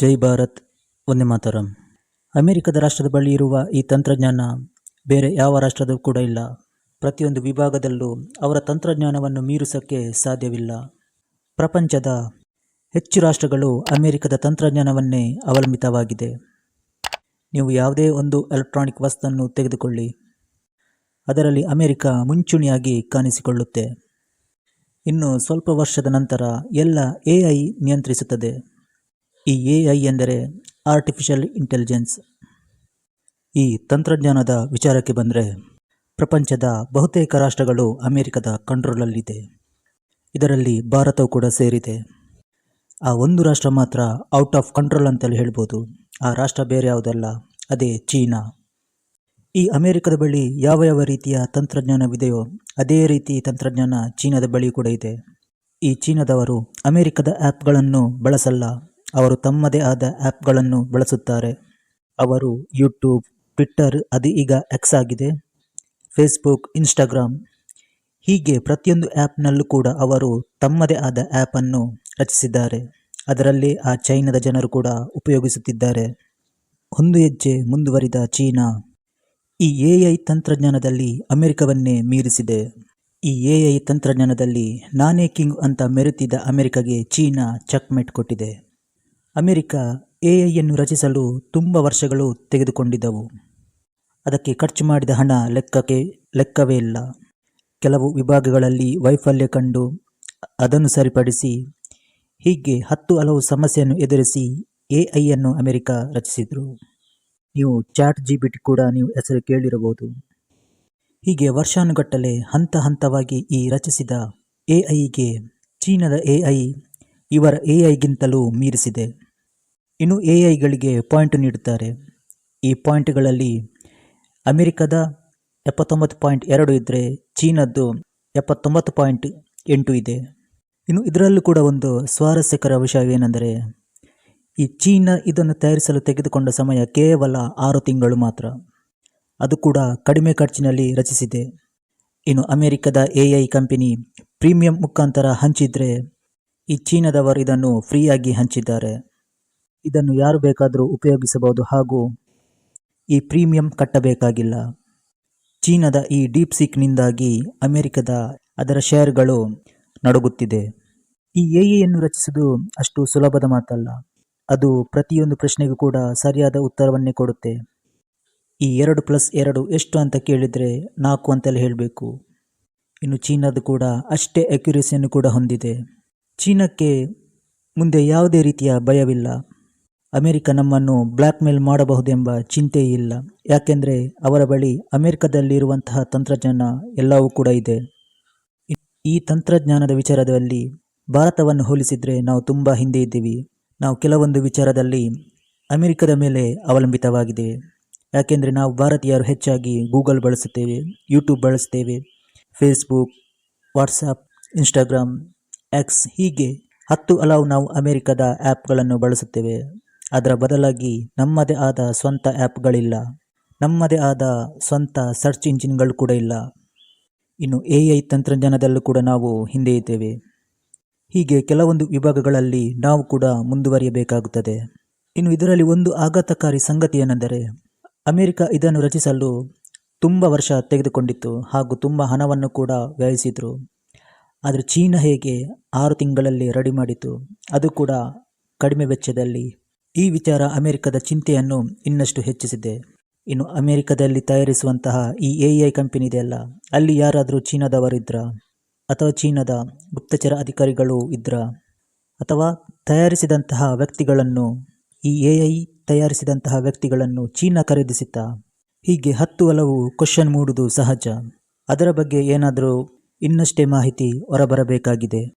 ಜೈ ಭಾರತ್ ಒಂದೇ ಮಾತರಂ. ಅಮೆರಿಕದ ರಾಷ್ಟ್ರದ ಬಳಿ ಇರುವ ಈ ತಂತ್ರಜ್ಞಾನ ಬೇರೆ ಯಾವ ರಾಷ್ಟ್ರದ ಕೂಡ ಇಲ್ಲ. ಪ್ರತಿಯೊಂದು ವಿಭಾಗದಲ್ಲೂ ಅವರ ತಂತ್ರಜ್ಞಾನವನ್ನು ಮೀರಿಸೋಕ್ಕೆ ಸಾಧ್ಯವಿಲ್ಲ. ಪ್ರಪಂಚದ ಹೆಚ್ಚು ರಾಷ್ಟ್ರಗಳು ಅಮೆರಿಕದ ತಂತ್ರಜ್ಞಾನವನ್ನೇ ಅವಲಂಬಿತವಾಗಿದೆ. ನೀವು ಯಾವುದೇ ಒಂದು ಎಲೆಕ್ಟ್ರಾನಿಕ್ ವಸ್ತನ್ನು ತೆಗೆದುಕೊಳ್ಳಿ. ಅದರಲ್ಲಿ ಅಮೆರಿಕ ಮುಂಚೂಣಿಯಾಗಿ ಕಾಣಿಸಿಕೊಳ್ಳುತ್ತೆ. ಇನ್ನು ಸ್ವಲ್ಪ ವರ್ಷದ ನಂತರ ಎಲ್ಲ ಎ ಐ ನಿಯಂತ್ರಿಸುತ್ತದೆ. ಈ ಎ ಐ ಎಂದರೆ ಆರ್ಟಿಫಿಷಿಯಲ್ ಇಂಟೆಲಿಜೆನ್ಸ್ ಈ ತಂತ್ರಜ್ಞಾನದ ವಿಚಾರಕ್ಕೆ ಬಂದರೆ ಪ್ರಪಂಚದ ಬಹುತೇಕ ರಾಷ್ಟ್ರಗಳು ಅಮೆರಿಕದ ಕಂಟ್ರೋಲಲ್ಲಿದೆ. ಇದರಲ್ಲಿ ಭಾರತವು ಕೂಡ ಸೇರಿದೆ. ಆ ಒಂದು ರಾಷ್ಟ್ರ ಮಾತ್ರ ಔಟ್ ಆಫ್ ಕಂಟ್ರೋಲ್ ಅಂತಲೇ ಹೇಳ್ಬೋದು. ಆ ರಾಷ್ಟ್ರ ಬೇರೆ ಯಾವುದಲ್ಲ, ಅದೇ ಚೀನಾ. ಈ ಅಮೆರಿಕದ ಬಳಿ ಯಾವ ಯಾವ ರೀತಿಯ ತಂತ್ರಜ್ಞಾನವಿದೆಯೋ ಅದೇ ರೀತಿ ತಂತ್ರಜ್ಞಾನ ಚೀನಾದ ಬಳಿ ಕೂಡ ಇದೆ. ಈ ಚೀನಾದವರು ಅಮೆರಿಕದ ಆ್ಯಪ್ಗಳನ್ನು ಬಳಸಲ್ಲ ಅವರು ತಮ್ಮದೇ ಆದ ಆ್ಯಪ್ಗಳನ್ನು ಬಳಸುತ್ತಾರೆ. ಅವರು ಯೂಟ್ಯೂಬ್, ಟ್ವಿಟ್ಟರ್, ಅದು ಈಗ ಎಕ್ಸ್ ಆಗಿದೆ. ಫೇಸ್ಬುಕ್ ಇನ್ಸ್ಟಾಗ್ರಾಮ್ ಹೀಗೆ ಪ್ರತಿಯೊಂದು ಆ್ಯಪ್ನಲ್ಲೂ ಕೂಡ ಅವರು ತಮ್ಮದೇ ಆದ ಆ್ಯಪನ್ನು ರಚಿಸಿದ್ದಾರೆ. ಅದರಲ್ಲಿ ಆ ಚೈನಾದ ಜನರು ಕೂಡ ಉಪಯೋಗಿಸುತ್ತಿದ್ದಾರೆ. ಒಂದು ಹೆಜ್ಜೆ ಮುಂದುವರಿದ ಚೀನಾ. ಈ ಎ ಐ ತಂತ್ರಜ್ಞಾನದಲ್ಲಿ ಅಮೆರಿಕವನ್ನೇ ಮೀರಿಸಿದೆ. ಈ ಎ ಐ ತಂತ್ರಜ್ಞಾನದಲ್ಲಿ ನಾನೇ ಕಿಂಗ್ ಅಂತ ಮೆರೆತಿದ್ದ ಅಮೆರಿಕಗೆ ಚೀನಾ ಚಕ್ಮೆಟ್ ಕೊಟ್ಟಿದೆ. ಅಮೆರಿಕ ಎ ಐಯನ್ನು ರಚಿಸಲು ತುಂಬ ವರ್ಷಗಳು ತೆಗೆದುಕೊಂಡಿದ್ದವು. ಅದಕ್ಕೆ ಖರ್ಚು ಮಾಡಿದ ಹಣ ಲೆಕ್ಕಕ್ಕೆ ಲೆಕ್ಕವೇ ಇಲ್ಲ. ಕೆಲವು ವಿಭಾಗಗಳಲ್ಲಿ ವೈಫಲ್ಯ ಕಂಡು ಅದನ್ನು ಸರಿಪಡಿಸಿ ಹೀಗೆ ಹತ್ತು ಹಲವು ಸಮಸ್ಯೆಯನ್ನು ಎದುರಿಸಿ ಎ ಐಯನ್ನು ಅಮೆರಿಕ ರಚಿಸಿದರು. ನೀವು ಚಾಟ್ ಜಿ ಬಿ ಟಿ ಕೂಡ ನೀವು ಹೆಸರು ಕೇಳಿರಬಹುದು. ಹೀಗೆ ವರ್ಷಾನುಗಟ್ಟಲೆ ಹಂತ ಹಂತವಾಗಿ ಈ ರಚಿಸಿದ ಎ ಐಗೆ ಚೀನಾದ ಎ ಐ ಇವರ ಎ ಐಗಿಂತಲೂ ಮೀರಿಸಿದೆ. ಇನ್ನು ಎ ಐಗಳಿಗೆ ಪಾಯಿಂಟ್ ನೀಡುತ್ತಾರೆ. ಈ ಪಾಯಿಂಟ್ಗಳಲ್ಲಿ ಅಮೆರಿಕದ ಎಪ್ಪತ್ತೊಂಬತ್ತು ಪಾಯಿಂಟ್ ಎರಡು ಇದ್ದರೆ ಚೀನದ್ದು ಎಪ್ಪತ್ತೊಂಬತ್ತು ಪಾಯಿಂಟ್ ಎಂಟು ಇದೆ. ಇನ್ನು ಇದರಲ್ಲೂ ಕೂಡ ಒಂದು ಸ್ವಾರಸ್ಯಕರ ವಿಷಯವೇನೆಂದರೆ, ಈ ಚೀನಾ ಇದನ್ನು ತಯಾರಿಸಲು ತೆಗೆದುಕೊಂಡ ಸಮಯ ಕೇವಲ ಆರು ತಿಂಗಳು ಮಾತ್ರ. ಅದು ಕೂಡ ಕಡಿಮೆ ಖರ್ಚಿನಲ್ಲಿ ರಚಿಸಿದೆ. ಇನ್ನು ಅಮೆರಿಕದ ಎ ಐ ಕಂಪನಿ ಪ್ರೀಮಿಯಂ ಮುಖಾಂತರ ಹಂಚಿದರೆ, ಈ ಚೀನಾದವರು ಇದನ್ನು ಫ್ರೀಯಾಗಿ ಹಂಚಿದ್ದಾರೆ. ಇದನ್ನು ಯಾರು ಬೇಕಾದರೂ ಉಪಯೋಗಿಸಬಹುದು ಹಾಗೂ ಈ ಪ್ರೀಮಿಯಂ ಕಟ್ಟಬೇಕಾಗಿಲ್ಲ. ಚೀನಾದ ಈ ಡೀಪ್ ಸಿಕ್ನಿಂದಾಗಿ ಅಮೆರಿಕದ ಅದರ ಶೇರ್ಗಳು ನಡುಗುತ್ತಿದೆ. ಈ ಎ ಎಯನ್ನು ರಚಿಸುವುದು ಅಷ್ಟು ಸುಲಭದ ಮಾತಲ್ಲ. ಅದು ಪ್ರತಿಯೊಂದು ಪ್ರಶ್ನೆಗೂ ಕೂಡ ಸರಿಯಾದ ಉತ್ತರವನ್ನೇ ಕೊಡುತ್ತೆ. ಈ ಎರಡು ಪ್ಲಸ್ ಎರಡು ಎಷ್ಟು ಅಂತ ಕೇಳಿದರೆ ನಾಲ್ಕು ಅಂತಲೇ ಹೇಳಬೇಕು. ಇನ್ನು ಚೀನಾದು ಕೂಡ ಅಷ್ಟೇ ಅಕ್ಯುರೇಸಿಯನ್ನು ಕೂಡ ಹೊಂದಿದೆ. ಚೀನಾಕ್ಕೆ ಮುಂದೆ ಯಾವುದೇ ರೀತಿಯ ಭಯವಿಲ್ಲ. ಅಮೆರಿಕ ನಮ್ಮನ್ನು ಬ್ಲ್ಯಾಕ್ ಮೇಲ್ ಮಾಡಬಹುದೆಂಬ ಚಿಂತೆ ಇಲ್ಲ. ಯಾಕೆಂದರೆ ಅವರ ಬಳಿ ಅಮೆರಿಕದಲ್ಲಿರುವಂತಹ ತಂತ್ರಜ್ಞಾನ ಎಲ್ಲವೂ ಕೂಡ ಇದೆ. ಈ ತಂತ್ರಜ್ಞಾನದ ವಿಚಾರದಲ್ಲಿ ಭಾರತವನ್ನು ಹೋಲಿಸಿದರೆ ನಾವು ತುಂಬ ಹಿಂದೆ ಇದ್ದೀವಿ. ನಾವು ಕೆಲವೊಂದು ವಿಚಾರದಲ್ಲಿ ಅಮೆರಿಕದ ಮೇಲೆ ಅವಲಂಬಿತವಾಗಿದೆ. ಯಾಕೆಂದರೆ ನಾವು ಭಾರತೀಯರು ಹೆಚ್ಚಾಗಿ ಗೂಗಲ್ ಬಳಸುತ್ತೇವೆ, ಯೂಟ್ಯೂಬ್ ಬಳಸ್ತೇವೆ ಫೇಸ್ಬುಕ್, ವಾಟ್ಸಪ್, ಇನ್ಸ್ಟಾಗ್ರಾಮ್, ಎಕ್ಸ್ ಹೀಗೆ ಹತ್ತು ಹಲವು ನಾವು ಅಮೆರಿಕದ ಆ್ಯಪ್ಗಳನ್ನು ಬಳಸುತ್ತೇವೆ. ಅದರ ಬದಲಾಗಿ ನಮ್ಮದೇ ಆದ ಸ್ವಂತ ಆ್ಯಪ್ಗಳಿಲ್ಲ ನಮ್ಮದೇ ಆದ ಸ್ವಂತ ಸರ್ಚ್ ಇಂಜಿನ್ಗಳು ಕೂಡ ಇಲ್ಲ. ಇನ್ನು ಎ ಐ ತಂತ್ರಜ್ಞಾನದಲ್ಲೂ ಕೂಡ ನಾವು ಹಿಂದೆ ಇದ್ದೇವೆ. ಹೀಗೆ ಕೆಲವೊಂದು ವಿಭಾಗಗಳಲ್ಲಿ ನಾವು ಕೂಡ ಮುಂದುವರಿಯಬೇಕಾಗುತ್ತದೆ. ಇನ್ನು ಇದರಲ್ಲಿ ಒಂದು ಆಘಾತಕಾರಿ ಸಂಗತಿ ಏನೆಂದರೆ, ಅಮೆರಿಕ ಇದನ್ನು ರಚಿಸಲು ತುಂಬ ವರ್ಷ ತೆಗೆದುಕೊಂಡಿತ್ತು ಹಾಗೂ ತುಂಬ ಹಣವನ್ನು ಕೂಡ ವ್ಯಯಿಸಿದರು. ಆದರೆ ಚೀನಾ ಹೇಗೆ ಆರು ತಿಂಗಳಲ್ಲಿ ರೆಡಿ ಮಾಡಿತು ಅದು ಕೂಡ ಕಡಿಮೆ ವೆಚ್ಚದಲ್ಲಿ ಈ ವಿಚಾರ ಅಮೆರಿಕದ ಚಿಂತೆಯನ್ನು ಇನ್ನಷ್ಟು ಹೆಚ್ಚಿಸಿದೆ. ಇನ್ನು ಅಮೆರಿಕದಲ್ಲಿ ತಯಾರಿಸುವಂತಹ ಈ ಎ ಐ ಕಂಪನಿ ಇದೆಯಲ್ಲ ಅಲ್ಲಿ ಯಾರಾದರೂ ಚೀನಾದವರಿದ್ರ? ಅಥವಾ ಚೀನಾದ ಗುಪ್ತಚರ ಅಧಿಕಾರಿಗಳು ಇದ್ರ? ಅಥವಾ ತಯಾರಿಸಿದಂತಹ ವ್ಯಕ್ತಿಗಳನ್ನು, ಈ ಎ ಐ ತಯಾರಿಸಿದಂತಹ ವ್ಯಕ್ತಿಗಳನ್ನು ಚೀನಾ ಖರೀದಿಸಿತಾ ಹೀಗೆ ಹತ್ತು ಹಲವು ಕ್ವಶನ್ ಮೂಡುವುದು ಸಹಜ. ಅದರ ಬಗ್ಗೆ ಏನಾದರೂ ಇನ್ನಷ್ಟೇ ಮಾಹಿತಿ ಹೊರಬರಬೇಕಾಗಿದೆ.